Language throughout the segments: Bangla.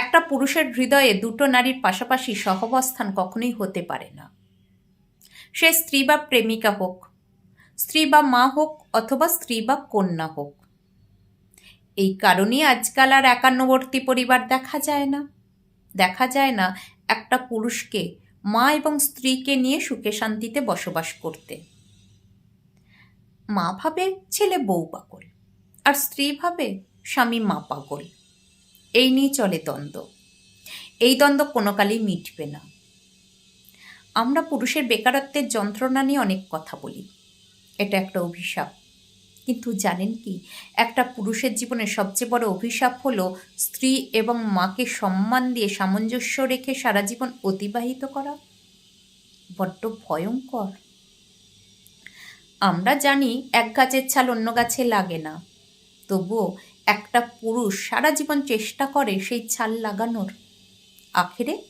একটা পুরুষের হৃদয়ে দুটো নারীর পাশাপাশি সহবস্থান কখনোই হতে পারে না। সে স্ত্রী বা প্রেমিকা হোক, স্ত্রী বা মা হোক অথবা স্ত্রী বা কন্যা হোক। এই কারণেই আজকাল আর একান্নবর্তী পরিবার দেখা যায় না। দেখা যায় না একটা পুরুষকে মা এবং স্ত্রীকে নিয়ে সুখে শান্তিতে বসবাস করতে। মা ভাবে ছেলে বউ পাগল, আর স্ত্রী ভাবে স্বামী মা পাগল। এই নিয়ে চলে দ্বন্দ্ব। এই দ্বন্দ্ব কোনো কালেই মিটবে না। আমরা পুরুষের বেকারত্বের যন্ত্রণা নিয়ে অনেক কথা বলি। এটা একটা অভিশাপ। কিন্তু জানেন কি, একটা পুরুষের জীবনে সবচেয়ে বড় অভিশাপ হলো স্ত্রী এবং মাকে সম্মান দিয়ে সামঞ্জস্য রেখে সারা জীবন অতিবাহিত করা। বড্ড ভয়ঙ্কর। আমরা জানি এক গাছের ছাল অন্য গাছে লাগে না। তবুও একটা পুরুষ সারা জীবন চেষ্টা করে সেই ছাল লাগানোর। আখেরে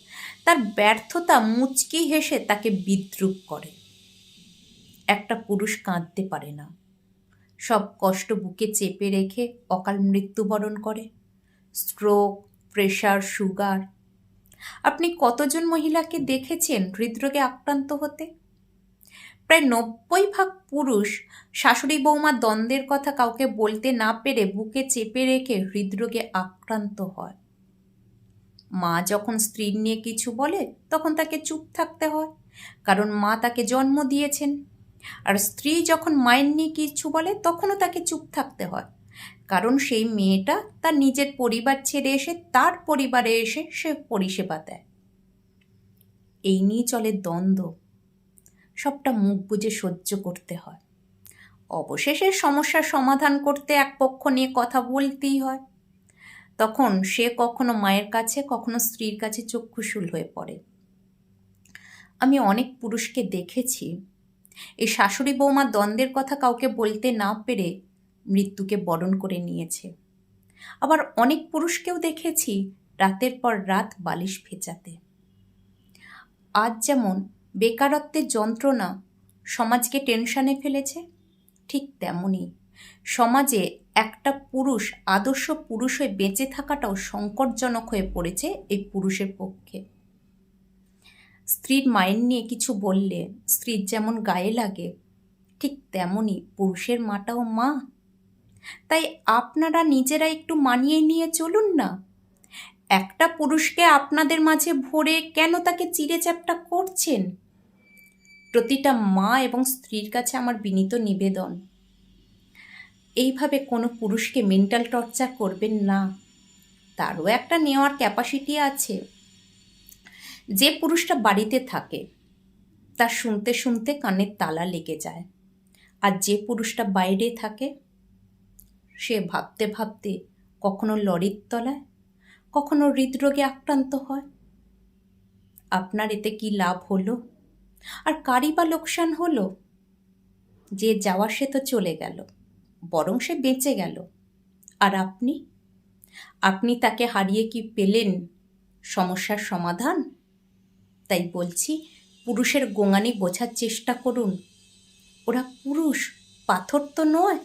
তার ব্যর্থতা মুচকি হেসে তাকে বিদ্রুপ করে। একটা পুরুষ কাঁদতে পারে না। সব কষ্ট বুকে চেপে রেখে অকাল মৃত্যুবরণ করে। Stroke, pressure, sugar. আপনি কতজন মহিলাকে দেখেছেন হৃদরোগে আক্রান্ত হতে? প্রায় নব্বই ভাগ পুরুষ শাশুড়ি বৌমা দ্বন্দ্বের কথা কাউকে বলতে না পেরে বুকে চেপে রেখে হৃদরোগে আক্রান্ত হয়। মা যখন স্ত্রীর নিয়ে কিছু বলে, তখন তাকে চুপ থাকতে হয়, কারণ মা তাকে জন্ম দিয়েছেন। আর স্ত্রী যখন মায়ের নিয়ে কিছু বলে, তখনও তাকে চুপ থাকতে হয়, কারণ সেই মেয়েটা তার নিজের পরিবার ছেড়ে এসে তার পরিবারে এসে সে পরিষেবা দেয়। এই নিয়ে চলে দ্বন্দ্ব। সবটা মুখ বুঝে সহ্য করতে হয়। অবশেষে সমস্যার সমাধান করতে এক পক্ষ নিয়ে কথা বলতেই হয়। তখন সে কখনো মায়ের কাছে, কখনো স্ত্রীর কাছে চক্ষুশূল হয়ে পড়ে। আমি অনেক পুরুষকে দেখেছি। এই শাশুড়ি বৌমা দ্বন্দ্বের কথা কাউকে বলতে না পেরে মৃত্যুকে বরণ করে নিয়েছে। আবার অনেক পুরুষকেও দেখেছি রাতের পর রাত বালিশ ভেজাতে। আজ যেমন বেকারত্বের যন্ত্রণা সমাজকে টেনশানে ফেলেছে? ঠিক তেমনই। সমাজে একটা পুরুষ আদর্শ পুরুষ হয়ে বেঁচে থাকাটাও সংকটজনক হয়ে পড়েছে এই পুরুষের পক্ষে। স্ত্রীর মায়ের নিয়ে কিছু বললে স্ত্রীর যেমন গায়ে লাগে, ঠিক তেমনই পুরুষের মাটাও মা। তাই আপনারা নিজেরা একটু মানিয়ে নিয়ে চলুন না। একটা পুরুষকে আপনাদের মাঝে ভরে কেন তাকে চিড়ে চ্যাপটা করছেন? প্রতিটা মা এবং স্ত্রীর কাছে আমার বিনীত নিবেদন। এইভাবে কোনো পুরুষকে মেন্টাল টর্চার করবেন না। তারও একটা নেওয়ার ক্যাপাসিটি আছে। যে পুরুষটা বাড়িতে থাকে তার শুনতে শুনতে কানের তালা লেগে যায়। আর যে পুরুষটা বাইরে থাকে, সে ভাবতে ভাবতে কখনো লরির তলায়, কখনো হৃদরোগে আক্রান্ত হয়। আপনার এতে কি লাভ হলো? আর কারি বা লোকসান হলো? যে যাওয়া সে তো চলে গেল, বরং সে বেঁচে গেল। আর আপনি? আপনি তাকে হারিয়ে কি পেলেন সমস্যার সমাধান? তাই বলছি, পুরুষের গোঙানি বোঝার চেষ্টা করুন। ওরা পুরুষ, পাথর তো নয়।